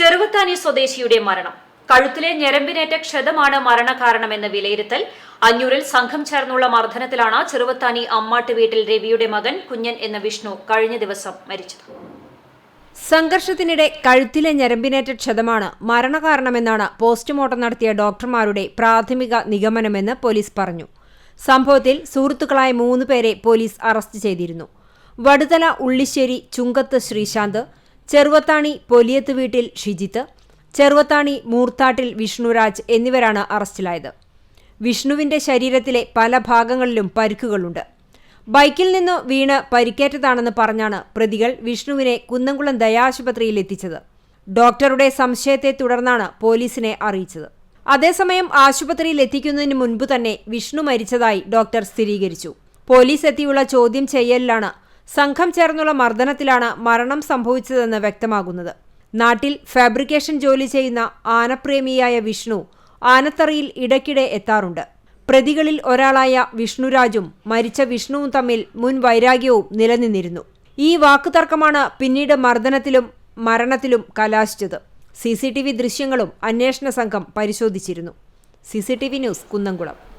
ചെറുവത്താനി സ്വദേശിയുടെ മരണം. കഴുത്തിലെ ഞരമ്പിനേറ്റ ക്ഷതമാണ് മരണകാരണമെന്ന് വിലയിരുത്തൽ. അഞ്ഞൂരിൽ സംഘം ചേർന്നുള്ള മർദ്ദനത്തിലാണ് ചെറുവത്താനി അമ്മാട്ട് വീട്ടിൽ രവിയുടെ മകൻ കുഞ്ഞൻ എന്ന വിഷ്ണു കഴിഞ്ഞ ദിവസം മരിച്ചത്. സംഘർഷത്തിനിടെ കഴുത്തിലെ ഞരമ്പിനേറ്റ ക്ഷതമാണ് മരണകാരണമെന്നാണ് പോസ്റ്റ്മോർട്ടം നടത്തിയ ഡോക്ടർമാരുടെ പ്രാഥമിക നിഗമനമെന്ന് പോലീസ് പറഞ്ഞു. സംഭവത്തിൽ സുഹൃത്തുക്കളായ മൂന്ന് പേരെ പോലീസ് അറസ്റ്റ് ചെയ്തിരുന്നു. വടുതല ഉള്ളിശ്ശേരി ചുങ്കത്ത് ശ്രീശാന്ത് ചെറുവത്താണി പൊലിയത്ത് വീട്ടിൽ ഷിജിത്ത് ചെറുവത്താണി മൂർത്താട്ടിൽ വിഷ്ണുരാജ് എന്നിവരാണ് അറസ്റ്റിലായത്. വിഷ്ണുവിന്റെ ശരീരത്തിലെ പല ഭാഗങ്ങളിലും പരിക്കുകളുണ്ട്. ബൈക്കിൽ നിന്ന് വീണ് പരിക്കേറ്റതാണെന്ന് പറഞ്ഞാണ് പ്രതികൾ വിഷ്ണുവിനെ കുന്നംകുളം ദയാശുപത്രിയിൽ എത്തിച്ചത്. ഡോക്ടറുടെ സംശയത്തെ തുടർന്നാണ് പോലീസിനെ അറിയിച്ചത്. അതേസമയം ആശുപത്രിയിൽ എത്തിക്കുന്നതിന് മുൻപ് തന്നെ വിഷ്ണു മരിച്ചതായി ഡോക്ടർ സ്ഥിരീകരിച്ചു. പോലീസ് എത്തിയുള്ള ചോദ്യം ചെയ്യലിലാണ് സംഘം ചേർന്നുള്ള മർദ്ദനത്തിലാണ് മരണം സംഭവിച്ചതെന്ന് വ്യക്തമാകുന്നത്. നാട്ടിൽ ഫാബ്രിക്കേഷൻ ജോലി ചെയ്യുന്ന ആനപ്രേമിയായ വിഷ്ണു ആനത്തറയിൽ ഇടയ്ക്കിടെ എത്താറുണ്ട്. പ്രതികളിൽ ഒരാളായ വിഷ്ണുരാജും മരിച്ച വിഷ്ണുവും തമ്മിൽ മുൻ വൈരാഗ്യവും നിലനിന്നിരുന്നു. ഈ വാക്കുതർക്കമാണ് പിന്നീട് മർദ്ദനത്തിലും മരണത്തിലും കലാശിച്ചത്. സി ദൃശ്യങ്ങളും അന്വേഷണ സംഘം പരിശോധിച്ചിരുന്നു. C news Kunnamkulam.